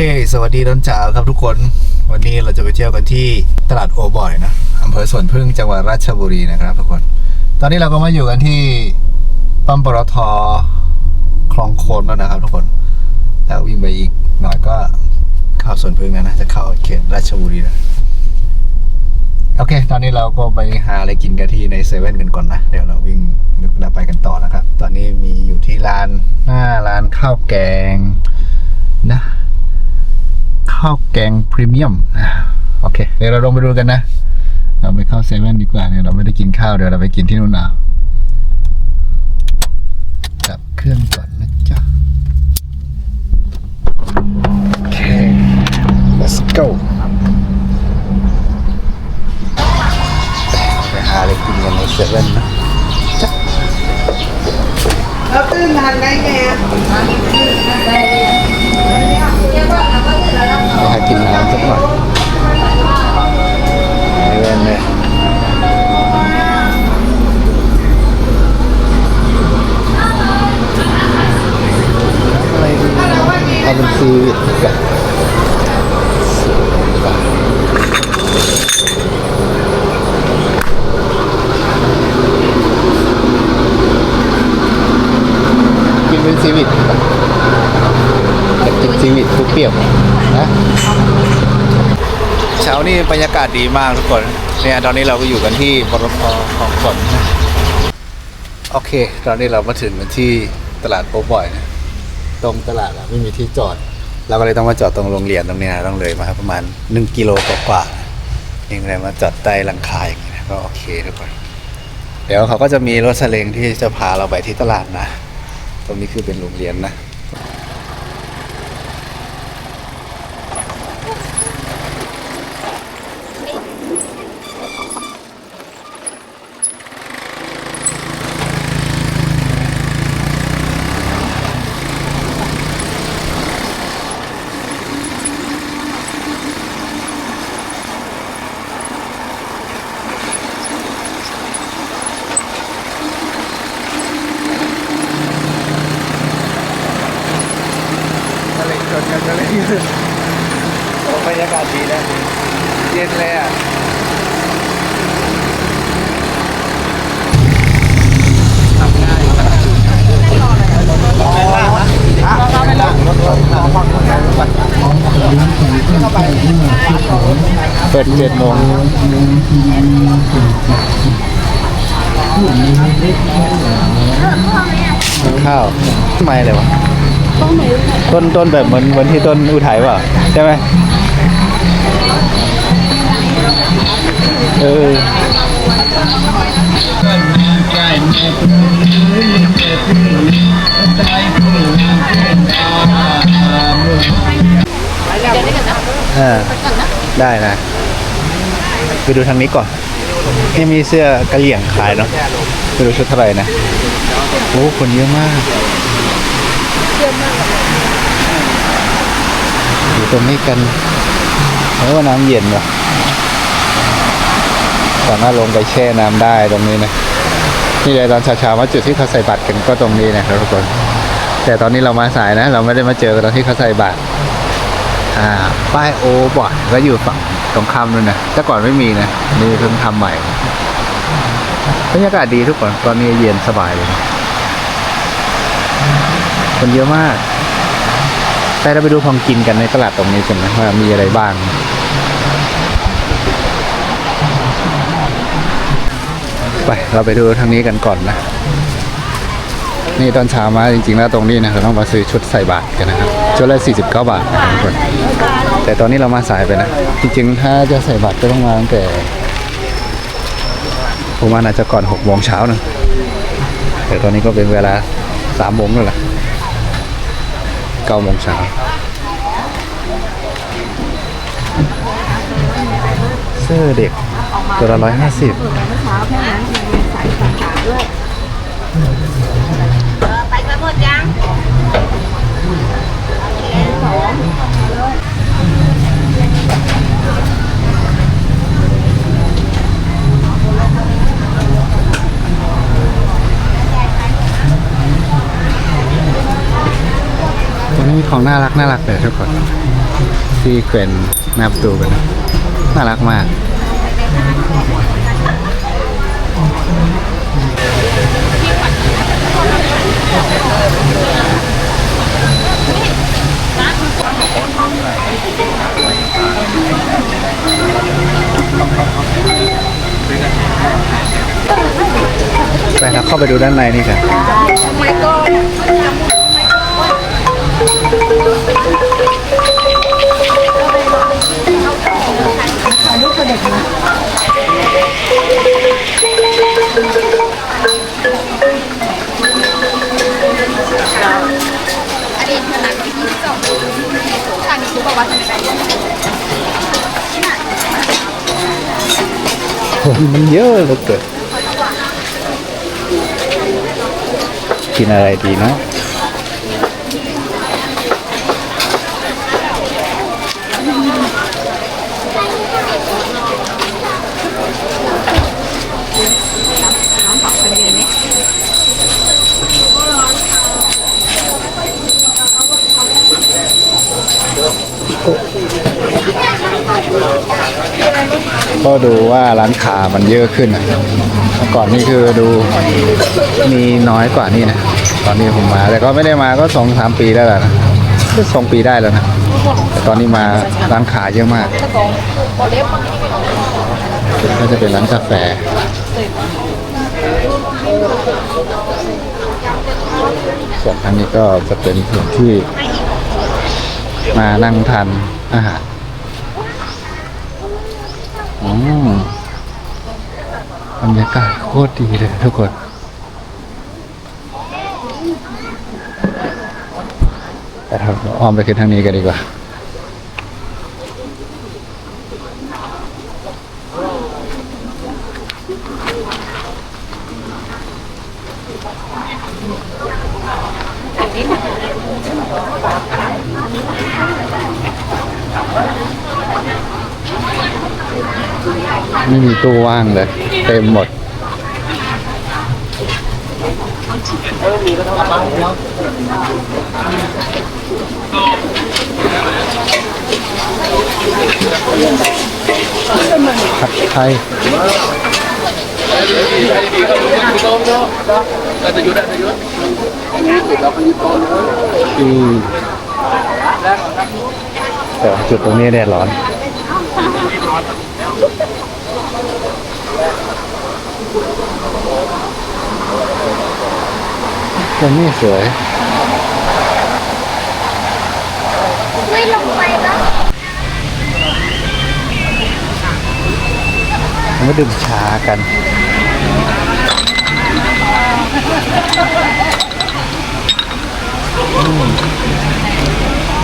เค สวัสดีตอนเช้าครับทุกคน วันนี้เราจะไปเที่ยวกันที่ตลาดโอบอยนะอำเภอสวนพึ่งจังหวัดราชบุรีนะครับทุกคน ตอนนี้เราก็มาอยู่กันที่ปั๊มปตทคลองโคนแล้วนะครับทุกคนแล้ววิ่งไปอีกหน่อยก็เข้าสวนพึ่งแล้วนะ จะเข้าเขตราชบุรีแล้วโอเค ตอนนี้เราก็ไปหาอะไรกินกันที่ในเซเว่นกันก่อนนะ เดี๋ยวเราวิ่งนึกแล้วไปกันต่อนะครับ ตอนนี้มีอยู่ที่ร้านหน้าร้านข้าวแกงนะ ข้าวแกงพรีเมียมโอเค เดี๋ยวเราลงไปดูกันนะ เราไปเข้าเซเว่นดีกว่าเนี่ยเราไม่ได้กินข้าวเดี๋ยวเราไปกินที่นู่นเอาดับเครื่องก่อนนะจ๊ะ โอเค let's go ไปหาอะไรกินกันในเซเว่นนะเราตื้นทานได้ไงอะ ไปหา กินน้ำสักหน่อยเซเว่นเลยอะไรดีเอาเป็นซีวิตกับกินเป็นซีวิตอยากกินซีวิตทุกเปรี้ยวนะ ช้านี้บรรยากาศดีมากทุกคนเนี่ยตอนนี้เราก็อยู่กันที่ปตทของฝนโอเค ตอนนี้เรามาถึงกันที่ตลาดโป๊บ่อยนะตรงตลาดอะไม่มีที่จอด เราก็เลยต้องมาจอดตรงโรงเรียนตรงนี้นะต้องเลยมาประมาณหนึ่งกิโลกว่าๆยังไงมาจอดใต้หลังคาอย่างนี้นะก็โอเคทุกคนเดี๋ยวเขาก็จะมีรถสเลงที่จะพาเราไปที่ตลาดนะ ตรงนี้คือเป็นโรงเรียนนะเลชนกันทะเลโอ้บรรยากาศดีนะเย็นเลยอะทำง่ายเปิดเจ็ดโมงข้าวทำไมเลยวะต้นต้นแบบเหมือนเหมือนที่ต้นอุทัยเปล่าใช่ไหมเออได้นะไปดูทางนี้ก่อนนี่มีเสื้อกระเหลี่ยงขายเนาะไปดูชุดเท่าไหร่นะ โอ้คนเยอะมากเยอยู่ตรงนี้กันโอ้น้ำเย็นว่ะสามารถลงไปแช่น้ำได้ตรงนี้นะนี่เลยตอนเช้าๆมาจุดที่เขาใส่บัตรกันก็ตรงนี้นะครับทุกคน แต่ตอนนี้เรามาสายนะ เราไม่ได้มาเจอกันตอนที่เขาใส่บัตรอ่าป้ายโอบอยก็อยู่ฝั่งตรงข้ามนู่นนะแต่ก่อนไม่มีนะนี่เพิ่งทำใหม่บรรยากาศดีทุกคนตอนนี้เย็นสบายเลย คนเยอะมากไปเราไปดูของกินกันในตลาดตรงนี้กันนะว่ามีอะไรบ้าง ไปเราไปดูทางนี้กันก่อนนะ นี่ตอนเช้ามาจริงๆแล้วตรงนี้นะเราต้องมาซื้อชุดใส่บาตรกันนะครับชุดละ49 บาทนะครับทุกคนแต่ตอนนี้เรามาสายไปนะ จริงๆ ถ้าจะใส่บาตรก็ต้องมาตั้งแต่ผมว่าน่าจะก่อน6โมงเช้านะแต่ตอนนี้ก็เป็นเวลา สามโมงนั่นแหละเก้าโมงเช้าเสื้อเด็กตัวละร้อยห้าสิบเมื่อเช้าแค่นั้นมีสายสาขาด้วยกันหมดยัง ตัวนี้มี ของน่ารักน่ารักเลยทุกคนที่เขวนหน้าประตูกันนะน่ารักมากไปครับเข้าไปดูด้านในนี่กัน อดีตขนาดที่ที่สองทางนี้คือประวัติอะไรคนมันเยอะเหลือเกินกินอะไรดีเนาะ ก็ดูว่าร้านค้ามันเยอะขึ้นเมื่อก่อนนี่คือดูมีน้อยกว่านี่นะตอนนี้ผมมา แต่ก็ไม่ได้มาก็สองสามปีได้แล้วนะก็สองปีได้แล้วนะแต่ตอนนี้มาร้านค้าเยอะมากก็จะเป็นร้านกาแฟส่วนอันนี้ก็จะเป็นส่วนที่มานั่งทานอาหาร บรรยากาศโคตรดีเลยทุกคนแต่เราอ้อมไปขึ้นทางนี้กันดีกว่า ไม่มีตู้ว่างเลย เต็มหมดผัดไทยอืมแต่จุดตรงนี้แดดร้อน ตรงนี้สวย ไม่ลงไปแล้วมาดื่มชากัน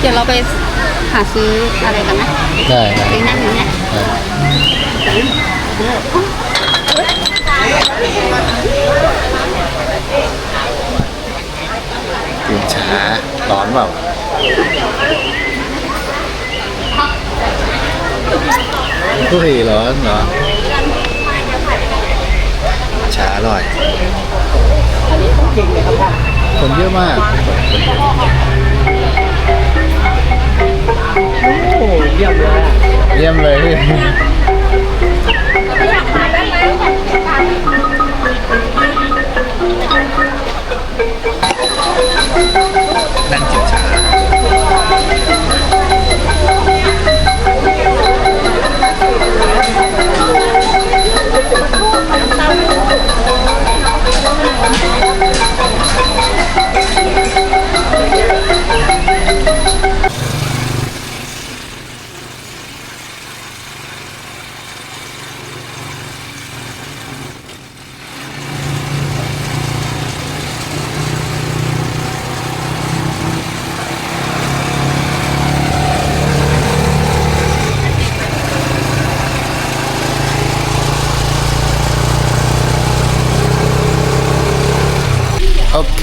เดี๋ยวเราไป หาซื้ออะไรกันนะได้ได้ไปนั่งอยู่เนี่ยดื่มชาร้อนเปล่าเฮ้ยร้อนเหรอชาอร่อย คนเยอะมาก เยี่ยมเลย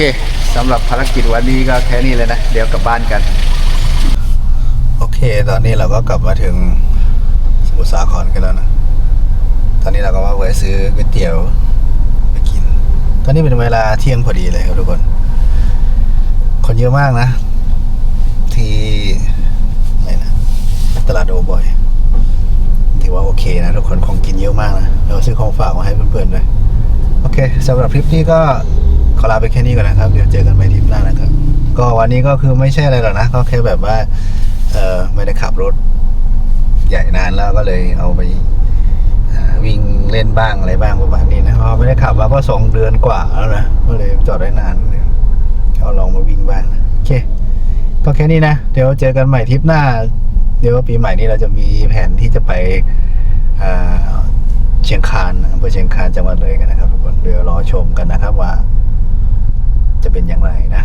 เคสำหรับภารกิจวันนี้ก็แค่นี้เลยนะ เดี๋ยวกลับบ้านกัน โอเค ตอนนี้เราก็กลับมาถึงสมุทรสาครกันแล้วนะ ตอนนี้เราก็มาแวะซื้อก๋วยเตี๋ยวไปกิน ตอนนี้เป็นเวลาเที่ยงพอดีเลยครับทุกคน คนเยอะมากนะ ที่ไหนนะตลาดโอบอยถือว่าโอเคนะทุกคนของกินเยอะมากนะเราซื้อของฝากมาให้เพื่อนๆด้วยโอเคสำหรับคลิปนี้ก็ ขอลาไปแค่นี้ก่อนนะครับ เดี๋ยวเจอกันใหม่ทริปหน้านะครับ ก็วันนี้ก็คือไม่ใช่อะไรหรอกนะ ก็แค่แบบว่า เออไม่ได้ขับรถ ใหญ่นานแล้วก็เลยเอาไปวิ่งเล่นบ้างอะไรบ้างประมาณนี้นะเพราะไม่ได้ขับมาก็สองเดือนกว่าแล้วนะก็เลยจอดได้นานเลยเอาลองมาวิ่งบ้างนะโอเค ก็แค่นี้นะ เดี๋ยวเจอกันใหม่ทริปหน้า เดี๋ยวปีใหม่นี้เราจะมีแผนที่จะไปเชียงคานอำเภอเชียงคานจังหวัดเลยกันนะครับทุกคนเดี๋ยวรอชมกันนะครับว่า จะเป็นอย่างไรนะ